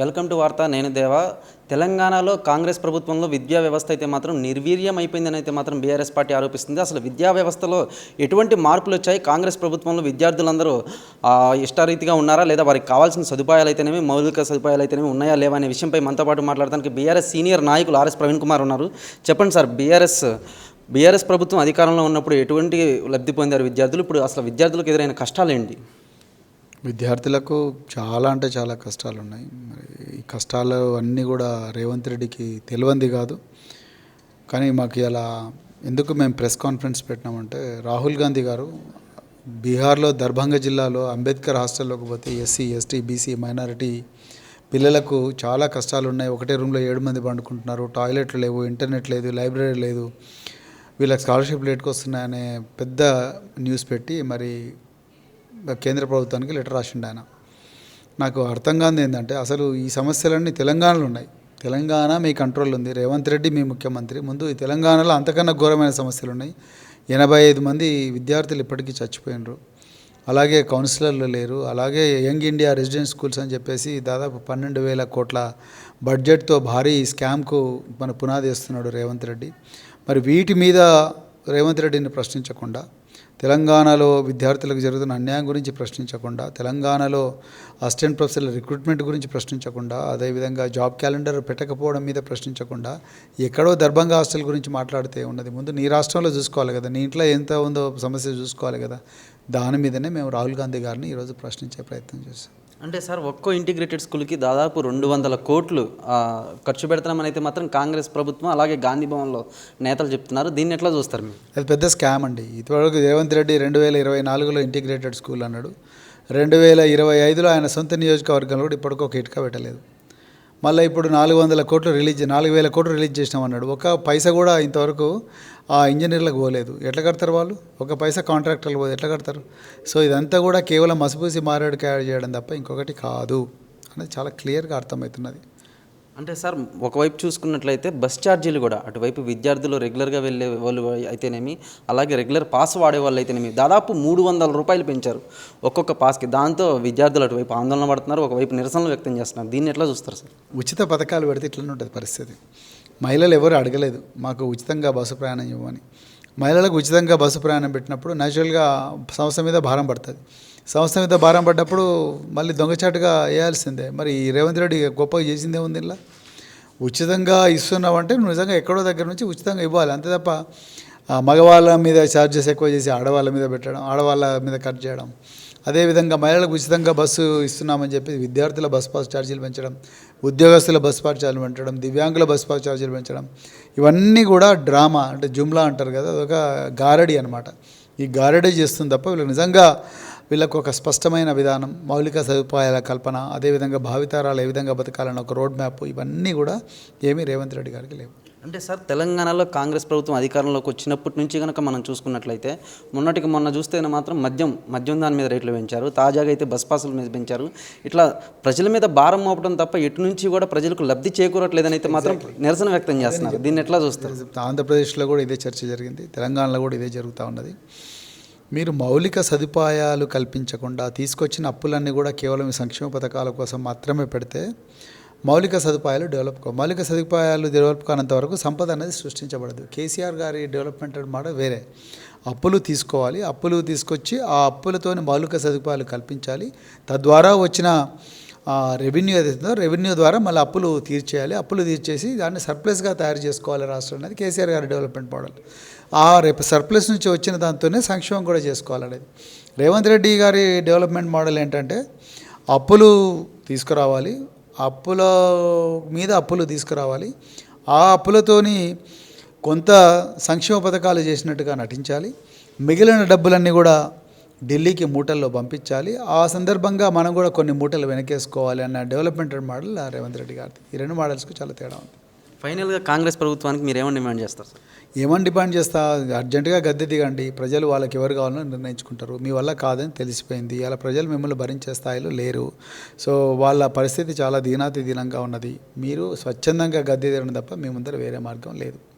Welcome to వార్త నేను దేవా. తెలంగాణలో కాంగ్రెస్ ప్రభుత్వంలో విద్యా వ్యవస్థ అయితే మాత్రం నిర్వీర్యం అయిపోయిందని అయితే మాత్రం బీఆర్ఎస్ పార్టీ ఆరోపిస్తుంది. అసలు విద్యా వ్యవస్థలో ఎటువంటి మార్పులు వచ్చాయి? కాంగ్రెస్ ప్రభుత్వంలో విద్యార్థులందరూ ఇష్టారీతిగా ఉన్నారా? లేదా వారికి కావాల్సిన సదుపాయాలు అయితేనేమి మౌలిక సదుపాయాలు అయితేనేమి ఉన్నాయా? లేవా? అనే విషయంపై మనతో పాటు మాట్లాడడానికి బీఆర్ఎస్ సీనియర్ నాయకులు ఆర్ఎస్ ప్రవీణ్ కుమార్ ఉన్నారు. చెప్పండి సార్ బీఆర్ఎస్ బీఆర్ఎస్ ప్రభుత్వం అధికారంలో ఉన్నప్పుడు ఎటువంటి లబ్ధి పొందారు విద్యార్థులు? ఇప్పుడు అసలు విద్యార్థులకు ఎదురైన కష్టాలు ఏంటి విద్యార్థులకు చాలా అంటే చాలా కష్టాలు ఉన్నాయి మరి ఈ కష్టాలు అన్నీ కూడా రేవంత్ రెడ్డికి తెలియంది కాదు. కానీ మాకు ఇలా ఎందుకు మేము ప్రెస్ కాన్ఫరెన్స్ పెట్టినామంటే రాహుల్ గాంధీ గారు బీహార్లో దర్భంగ జిల్లాలో అంబేద్కర్ హాస్టల్లోకి పోతే ఎస్సీ ఎస్టీ బీసీ మైనారిటీ పిల్లలకు చాలా కష్టాలు ఉన్నాయి ఒకటే రూమ్లో ఏడు మంది పండుకుంటున్నారు. టాయిలెట్లు లేవు ఇంటర్నెట్ లేదు లైబ్రరీ లేదు. వీళ్ళకి స్కాలర్షిప్ లేట్కి వస్తున్నాయనే పెద్ద న్యూస్ పెట్టి మరి కేంద్ర ప్రభుత్వానికి లెటర్ రాసిండు ఆయన. నాకు అర్థం కాదు ఏంటంటే అసలు ఈ సమస్యలన్నీ తెలంగాణలో ఉన్నాయి. తెలంగాణ మీ కంట్రోల్ ఉంది. రేవంత్ రెడ్డి మీ ముఖ్యమంత్రి. ముందు ఈ తెలంగాణలో అంతకన్నా ఘోరమైన సమస్యలు ఉన్నాయి. ఎనభై ఐదు మంది విద్యార్థులు ఇప్పటికీ చచ్చిపోయినరు. అలాగే కౌన్సిలర్లు లేరు. అలాగే యంగ్ ఇండియా రెసిడెన్స్ స్కూల్స్ అని చెప్పేసి దాదాపు పన్నెండు వేల కోట్ల బడ్జెట్తో భారీ స్కామ్కు మన పునాది వేస్తున్నాడు రేవంత్ రెడ్డి. మరి వీటి మీద రేవంత్ రెడ్డిని ప్రశ్నించకుండా తెలంగాణలో విద్యార్థులకు జరుగుతున్న అన్యాయం గురించి ప్రశ్నించకుండా తెలంగాణలో అసిస్టెంట్ ప్రొఫెసర్ల రిక్రూట్మెంట్ గురించి ప్రశ్నించకుండా అదేవిధంగా జాబ్ క్యాలెండర్ పెట్టకపోవడం మీద ప్రశ్నించకుండా ఎక్కడో దర్భంగా హాస్టల్ గురించి మాట్లాడితే ఉన్నది. ముందు నీ రాష్ట్రంలో చూసుకోవాలి కదా నీ ఇంట్లో ఎంత ఉందో సమస్య చూసుకోవాలి కదా దాని మీదనే మేము రాహుల్ గాంధీ గారిని ఈరోజు ప్రశ్నించే ప్రయత్నం చేస్తాం. అంటే సార్ ఒక్కో ఇంటిగ్రేటెడ్ స్కూల్కి దాదాపు రెండు వందల కోట్లు ఖర్చు పెడతామని అయితే మాత్రం కాంగ్రెస్ ప్రభుత్వం అలాగే గాంధీ భవన్లో నేతలు చెప్తున్నారు. దీన్ని ఎట్లా చూస్తారు మీరు? అది పెద్ద స్కామ్ అండి. ఇదివరకు రేవంత్ రెడ్డి రెండు వేల ఇరవై నాలుగులో ఇంటిగ్రేటెడ్ స్కూల్ అన్నాడు. రెండు వేల ఇరవై ఐదులో ఆయన సొంత నియోజకవర్గంలో కూడా ఇప్పటికీ ఒక ఇటుక పెట్టలేదు. మళ్ళీ ఇప్పుడు నాలుగు వందల కోట్లు రిలీజ్ నాలుగు వేల కోట్లు రిలీజ్ చేసినామన్నాడు. ఒక పైసా కూడా ఇంతవరకు ఆ ఇంజనీర్లకు పోలేదు. ఎట్లా కడతారు వాళ్ళు? ఒక పైసా కాంట్రాక్టర్లు పోదు ఎట్లా కడతారు? సో ఇదంతా కూడా కేవలం మసిపూసి మారేడు క్యారీ చేయడం తప్ప ఇంకొకటి కాదు. అనేది చాలా క్లియర్గా అర్థమవుతున్నది. అంటే సార్ ఒకవైపు చూసుకున్నట్లయితే బస్ ఛార్జీలు కూడా అటువైపు విద్యార్థులు రెగ్యులర్గా వెళ్ళే వాళ్ళు అయితేనేమి అలాగే రెగ్యులర్ పాస్ వాడే వాళ్ళు అయితేనేమి దాదాపు మూడు వందల రూపాయలు పెంచారు. ఒక్కొక్క పాస్కి దాంతో విద్యార్థులు అటువైపు ఆందోళన పడుతున్నారు ఒకవైపు నిరసనలు వ్యక్తం చేస్తున్నారు. దీన్ని ఎట్లా చూస్తారు సార్? ఉచిత పథకాలు పెడితే ఇట్లనే ఉంటుంది పరిస్థితి. మహిళలు ఎవరు అడగలేదు మాకు ఉచితంగా బస్సు ప్రయాణం ఇవ్వమని. మహిళలకు ఉచితంగా బస్సు ప్రయాణం పెట్టినప్పుడు న్యాచురల్గా సంస్థ మీద భారం పడుతుంది. సంస్థ మీద భారం పడ్డప్పుడు మళ్ళీ దొంగచాటుగా వేయాల్సిందే. మరి ఈ రేవంత్ రెడ్డి గొప్పగా చేసిందే ఉంది ఇలా? ఉచితంగా ఇస్తున్నావంటే నువ్వు నిజంగా ఎక్కడో దగ్గర నుంచి ఉచితంగా ఇవ్వాలి. అంతే తప్ప ఆ, మగవాళ్ళ మీద ఛార్జెస్ ఎక్కువ చేసి ఆడవాళ్ళ మీద పెట్టడం ఆడవాళ్ళ మీద కట్ చేయడం. అదేవిధంగా మహిళలకు ఉచితంగా బస్సు ఇస్తున్నామని చెప్పి విద్యార్థుల బస్ పాస్ ఛార్జీలు పెంచడం ఉద్యోగస్తుల బస్ పాస్ ఛార్జీలు పెంచడం దివ్యాంగుల బస్ పాస్ ఛార్జీలు పెంచడం. ఇవన్నీ కూడా డ్రామా అంటే జుమ్లా అంటారు కదా అదొక గారడీ అనమాట ఈ గారడీ చేస్తుంది తప్ప వీళ్ళు నిజంగా వీళ్ళకు ఒక స్పష్టమైన విధానం మౌలిక సదుపాయాల కల్పన అదేవిధంగా భావితరాలు ఏ విధంగా బతకాలని ఒక రోడ్ మ్యాప్ ఇవన్నీ కూడా ఏమీ రేవంత్ రెడ్డి గారికి లేవు. అంటే సార్ తెలంగాణలో కాంగ్రెస్ ప్రభుత్వం అధికారంలోకి వచ్చినప్పటి నుంచి కనుక మనం చూసుకున్నట్లయితే మొన్నటికి మొన్న చూస్తే మాత్రం మద్యం మద్యం దాని మీద రేట్లు పెంచారు తాజాగా అయితే బస్ పాసుల మీద పెంచారు. ఇట్లా ప్రజల మీద భారం మోపడం తప్ప ఎటు నుంచి కూడా ప్రజలకు లబ్ధి చేకూరట్లేదని అయితే మాత్రం నిరసన వ్యక్తం చేస్తున్నారు. దీన్ని ఎట్లా చూస్తారు? ఆంధ్రప్రదేశ్లో కూడా ఇదే చర్చ జరిగింది తెలంగాణలో కూడా ఇదే జరుగుతూ ఉన్నది. మీరు మౌలిక సదుపాయాలు కల్పించకుండా తీసుకొచ్చిన అప్పులన్నీ కూడా కేవలం సంక్షేమ పథకాల కోసం మాత్రమే పెడితే మౌలిక సదుపాయాలు డెవలప్ కావు మౌలిక సదుపాయాలు డెవలప్ కానంత వరకు సంపద అనేది సృష్టించబడదు. కేసీఆర్ గారి డెవలప్మెంట్ మాట వేరే. అప్పులు తీసుకోవాలి. అప్పులు తీసుకొచ్చి ఆ అప్పులతోని మౌలిక సదుపాయాలు కల్పించాలి. తద్వారా వచ్చిన రెవెన్యూ ఏదైతుందో రెవెన్యూ ద్వారా మళ్ళీ అప్పులు తీర్చేయాలి. అప్పులు తీర్చేసి దాన్ని సర్ప్లస్గా తయారు చేసుకోవాలి రాష్ట్రం అనేది కేసీఆర్ గారి డెవలప్మెంట్ మోడల్. ఆ రేపు సర్ప్లస్ నుంచి వచ్చిన దాంతోనే సంక్షేమం కూడా చేసుకోవాలనేది. రేవంత్ రెడ్డి గారి డెవలప్మెంట్ మోడల్ ఏంటంటే అప్పులు తీసుకురావాలి. అప్పుల మీద అప్పులు తీసుకురావాలి. ఆ అప్పులతోని కొంత సంక్షేమ పథకాలు చేసినట్టుగా నటించాలి. మిగిలిన డబ్బులన్నీ కూడా ఢిల్లీకి మూటల్లో పంపించాలి. ఆ సందర్భంగా మనం కూడా కొన్ని మూటలు వెనకేసుకోవాలి అన్న డెవలప్మెంట్ మోడల్ రేవంత్ రెడ్డి గారిది. ఈ రెండు మోడల్స్కి చాలా తేడా ఉంది. ఫైనల్గా కాంగ్రెస్ ప్రభుత్వానికి మీరు ఏమని డిమాండ్ చేస్తారు సార్? ఏమని డిమాండ్ చేస్తా? అర్జెంటుగా గద్దె దిగండి. ప్రజలు వాళ్ళకి ఎవరు కావాలో నిర్ణయించుకుంటారు. మీ వల్ల కాదని తెలిసిపోయింది. అలా ప్రజలు మిమ్మల్ని భరించే స్థాయిలో లేరు. సో వాళ్ళ పరిస్థితి చాలా దీనాతి దీనంగా ఉన్నది. మీరు స్వచ్ఛందంగా గద్దె దిగడం తప్ప మీ ముందర వేరే మార్గం లేదు.